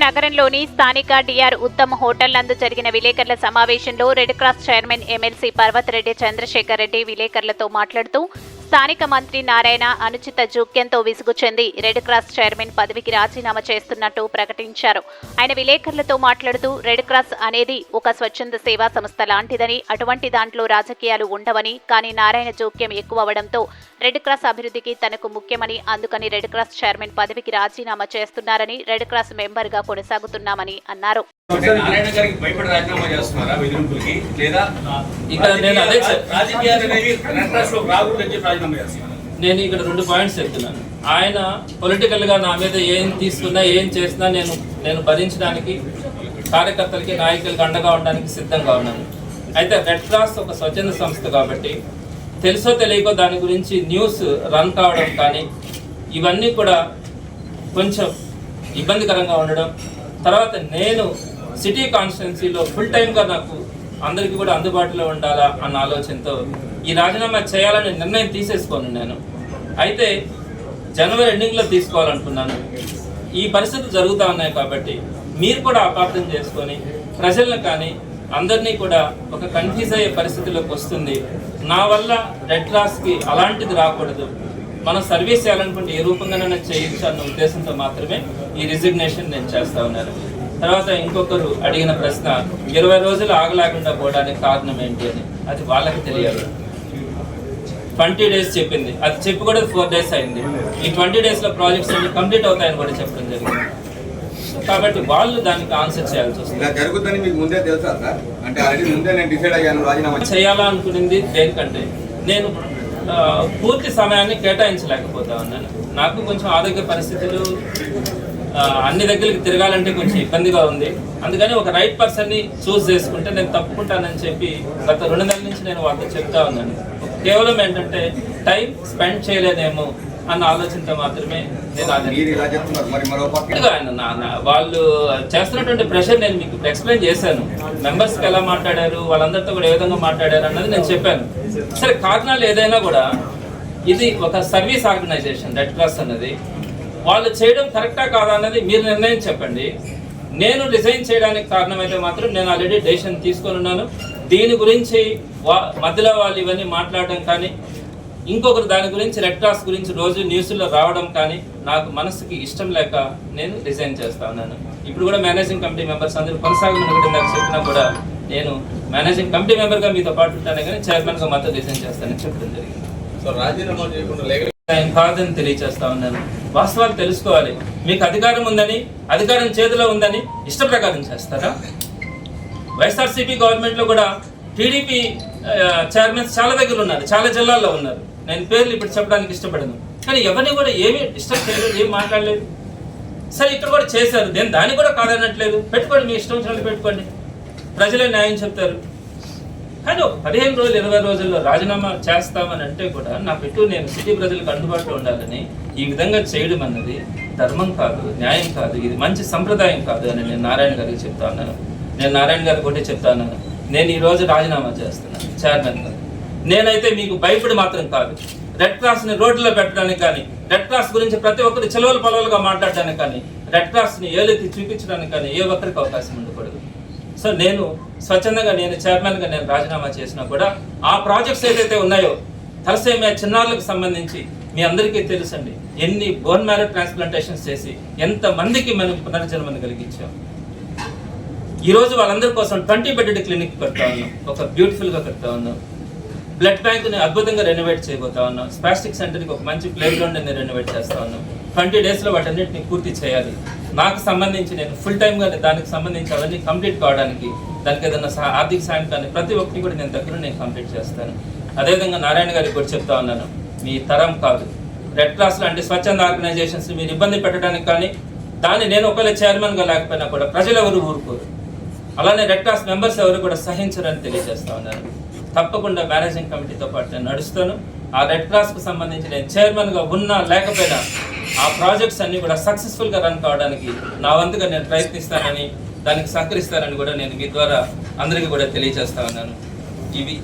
నగరంలోని స్థానిక DR Uttam hotel నందు జరిగిన విలేకరుల సమావేశంలో red cross chairman MLC Parvathareddy Chandrasekhar Reddy విలేకరులతో మాట్లాడుతూ స్థానిక మంత్రి నారాయణ అనుచిత జోక్యంతో విసుగు చెంది రెడ్ క్రాస్ చైర్మన్ పదవికి రాజీనామా చేస్తున్నట్టు ప్రకటించారు. ఆయన విలేకరులతో మాట్లాడుతూ రెడ్ క్రాస్ అనేది ఒక స్వచ్ఛంద సేవా సంస్థ లాంటిదని అటువంటి దాంట్లో రాజకీయాలు ఉండవని కానీ నారాయణ జోక్యం ఎక్కువ అవడంతో రెడ్ క్రాస్ అభివృద్ధికి తనకు ముఖ్యమని అందుకని రెడ్ క్రాస్ చైర్మన్ పదవికి రాజీనామా చేస్తున్నారని రెడ్ క్రాస్ మెంబర్గా కొనసాగుతున్నామని అన్నారు. నారాయణ గారికి భయపడి రాజీనామా చేస్తున్నారా బెదిరింపులకి? లేదా ఇక్కడ నేను అదే చెప్- రాజకీయాలు అనేవి రెడ్లో రాకూడదని చెప్పి రాజీనామా చేస్తున్నారు. నేను ఇక్కడ రెండు పాయింట్స్ చెప్తున్నాను. ఆయన పొలిటికల్గా నా మీద ఏం తీసుకున్నా ఏం చేసినా నేను నేను భరించడానికి కార్యకర్తలకి నాయకులకి అండగా ఉండడానికి సిద్ధంగా ఉన్నాను. అయితే రెడ్ క్రాస్ ఒక స్వచ్ఛంద సంస్థ కాబట్టి తెలుసో తెలియకో దాని గురించి న్యూస్ రన్ కావడం కానీ ఇవన్నీ కూడా కొంచెం ఇబ్బందికరంగా ఉండడం తర్వాత నేను సిటీ కాన్స్టిట్యున్సీలో ఫుల్ టైమ్గా నాకు అందరికీ కూడా అందుబాటులో ఉండాలా అన్న ఆలోచనతో ఈ రాజీనామా చేయాలని నిర్ణయం తీసేసుకోను నేను అయితే జనవరి ఎండింగ్లో తీసుకోవాలనుకున్నాను. ఈ పరిస్థితులు జరుగుతూ ఉన్నాయి కాబట్టి మీరు కూడా అపార్థం చేసుకొని ప్రజలను కానీ అందరినీ కూడా ఒక కన్ఫ్యూజ్ అయ్యే పరిస్థితిలోకి వస్తుంది. నా వల్ల రెడ్ క్రాస్కి అలాంటిది రాకూడదు. మనం సర్వీస్ చేయాలనుకుంటే ఏ రూపంగానైనా చేయొచ్చు అన్న ఉద్దేశంతో మాత్రమే ఈ రిజిగ్నేషన్ నేను చేస్తా ఉన్నాను. తర్వాత ఇంకొకరు అడిగిన ప్రశ్న ఇరవై రోజులు ఆగలేకుండా పోవడానికి కారణం ఏంటి అని. అది వాళ్ళకి తెలియాలి. ట్వంటీ డేస్ చెప్పింది. అది చెప్పి కూడా ఫోర్ డేస్ అయింది. ఈ ట్వంటీ డేస్లో ప్రాజెక్ట్స్ అన్ని కంప్లీట్ అవుతాయని కూడా చెప్పడం జరిగింది. కాబట్టి వాళ్ళు దానికి ఆన్సర్ చేయాల్సి వస్తుంది. మీకు ముందే తెలుసా సార్? అంటే ఆల్రెడీ ముందే నేను డిసైడ్ అయ్యాను రాజీనామా చేయాలి. చేయాలా అనుకునింది దేనికంటే నేను పూర్తి సమయాన్ని కేటాయించలేకపోతా ఉన్నాను. నాకు కొంచెం ఆరోగ్య పరిస్థితులు అన్ని దగ్గరికి తిరగాలంటే కొంచెం ఇబ్బందిగా ఉంది. అందుకని ఒక రైట్ పర్సన్ని చూస్ చేసుకుంటే నేను తప్పుకుంటానని చెప్పి గత రెండు నెలల నుంచి నేను వాళ్ళతో చెప్తా ఉన్నాను. కేవలం ఏంటంటే టైం స్పెండ్ చేయలేదేమో అన్న ఆలోచనతో మాత్రమే నేను వాళ్ళు చేస్తున్నటువంటి ప్రెషర్ నేను మీకు ఎక్స్ప్లెయిన్ చేశాను. మెంబర్స్కి ఎలా మాట్లాడారు వాళ్ళందరితో కూడా ఏ విధంగా మాట్లాడారు అన్నది నేను చెప్పాను. సరే కారణాలు ఏదైనా కూడా ఇది ఒక సర్వీస్ ఆర్గనైజేషన్ రెడ్ క్రాస్ అన్నది. వాళ్ళు చేయడం కరెక్టా కాదా అన్నది మీరు నిర్ణయం చెప్పండి. నేను రిజైన్ చేయడానికి కారణమైతే మాత్రం నేను ఆల్రెడీ డెసిషన్ తీసుకొని ఉన్నాను. దీని గురించి వా- మధ్యలో వాళ్ళు ఇవన్నీ మాట్లాడడం కానీ ఇంకొకరు దాని గురించి రెడ్ క్రాస్ గురించి రోజు న్యూస్లో రావడం కానీ నాకు మనసుకి ఇష్టం లేక నేను రిజైన్ చేస్తా ఉన్నాను. ఇప్పుడు కూడా మేనేజింగ్ కమిటీ మెంబర్స్ అందరూ కొనసాగమని కూడా నాకు చెప్పినా కూడా నేను మేనేజింగ్ కమిటీ మెంబర్గా మీతో పాటు ఉంటానే కానీ చైర్మన్గా మాత్రం రిజైన్ చేస్తానని చెప్పడం జరిగింది. సో రాజీనామా చేయకుండా ఆయన కాదని తెలియజేస్తా ఉన్నాను. వాస్తవాలు తెలుసుకోవాలి. మీకు అధికారం ఉందని అధికారం చేతిలో ఉందని ఇష్ట ప్రకారం చేస్తారా? వైఎస్ఆర్సీపీ గవర్నమెంట్లో కూడా టీడీపీ చైర్మన్స్ చాలా దగ్గర ఉన్నారు చాలా జిల్లాల్లో ఉన్నారు. నేను పేర్లు ఇప్పుడు చెప్పడానికి ఇష్టపడను. కానీ ఎవరిని కూడా ఏమీ డిస్టర్బ్ చేయలేదు ఏం మాట్లాడలేదు. సరే ఇక్కడ కూడా చేశారు. నేను దాన్ని కూడా కాదనట్లేదు. పెట్టుకోండి మీ ఇష్టం వచ్చినట్టు పెట్టుకోండి. ప్రజలే న్యాయం చెప్తారు. కానీ ఒక పదిహేను రోజులు ఇరవై రోజుల్లో రాజీనామా చేస్తామని అంటే కూడా నా పెట్టు నేను సిటీ ప్రజలకు అందుబాటులో ఉండాలని ఈ విధంగా చేయడం అన్నది ధర్మం కాదు న్యాయం కాదు ఇది మంచి సంప్రదాయం కాదు అని నేను నారాయణ గారికి చెప్తా ఉన్నాను. నేను నారాయణ గారికి ఒకటే చెప్తా ఉన్నాను. నేను ఈరోజు రాజీనామా చేస్తున్నాను చైర్మన్ గారు. నేనైతే మీకు భయపడి మాత్రం కాదు. రెడ్ క్రాస్ని రోడ్లో పెట్టడానికి కానీ రెడ్ క్రాస్ గురించి ప్రతి ఒక్కరు చెలవలు పొలవలుగా మాట్లాడడానికి కానీ రెడ్ క్రాస్ని ఏలెత్తి చూపించడానికి కానీ ఏ ఒక్కరికి అవకాశం ఉండకూడదు. సో నేను స్వచ్ఛందంగా నేను చైర్మన్గా నేను రాజీనామా చేసినా కూడా ఆ ప్రాజెక్ట్స్ ఏదైతే ఉన్నాయో తలసేమియా చిన్నారులకు సంబంధించి మీ అందరికీ తెలుసండి. ఎన్ని బోన్ మ్యారో ట్రాన్స్ప్లాంటేషన్స్ చేసి ఎంత మందికి మనం పునర్జన్మను కలిగించాం. ఈరోజు వాళ్ళందరి కోసం ట్వంటీ బెడెడ్ క్లినిక్ పెడతా ఉన్నాం. ఒక బ్యూటిఫుల్గా పెడతా ఉన్నాం. బ్లడ్ బ్యాంక్ని అద్భుతంగా రెనోవేట్ చేయబోతా ఉన్నాం. స్పాస్టిక్ సెంటర్కి ఒక మంచి ప్లే గ్రౌండ్ని రెనోవేట్ చేస్తా ఉన్నాం. ట్వంటీ డేస్లో వాటన్నిటిని పూర్తి చేయాలి. నాకు సంబంధించి నేను ఫుల్ టైమ్గా దానికి సంబంధించి అవన్నీ కంప్లీట్ కావడానికి దానికి ఏదైనా సహా- ఆర్థిక సాయం కానీ ప్రతి ఒక్కటి కూడా నేను దగ్గర నేను కంప్లీట్ చేస్తాను. అదేవిధంగా నారాయణ గారికి కూడా చెప్తా ఉన్నాను మీ తరం కాదు. రెడ్ క్రాస్ లాంటి స్వచ్ఛంద ఆర్గనైజేషన్స్ మీరు ఇబ్బంది పెట్టడానికి కానీ దాన్ని నేను ఒకవేళ చైర్మన్గా లేకపోయినా కూడా ప్రజలు ఎవరు ఊరుకోరు. అలానే రెడ్ క్రాస్ మెంబర్స్ ఎవరు కూడా సహించరని తెలియజేస్తా ఉన్నాను. తప్పకుండా మేనేజింగ్ కమిటీతో పాటు నేను నడుస్తాను. ఆ రెడ్ క్రాస్కు సంబంధించి నేను చైర్మన్గా ఉన్నా లేకపోయినా ఆ ప్రాజెక్ట్స్ అన్ని కూడా సక్సెస్ఫుల్గా రన్ కావడానికి నా వంతుగా నేను ప్రయత్నిస్తానని దానికి సహకరిస్తానని కూడా నేను మీ ద్వారా అందరికీ కూడా తెలియజేస్తా ఉన్నాను. ఇవి